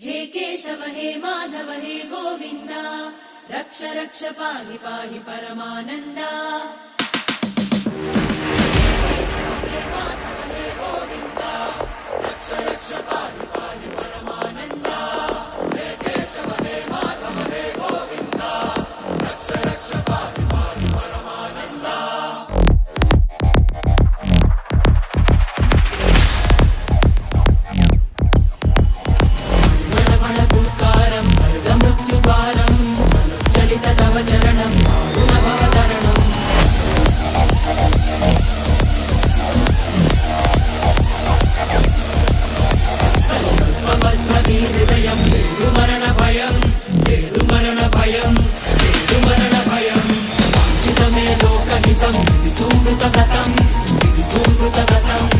हे केशव हे माधव हे गोविन्द रक्ष रक्ष पाहि पाहि परमानन्दा చూడు తగతం ఇది చూడు తగతం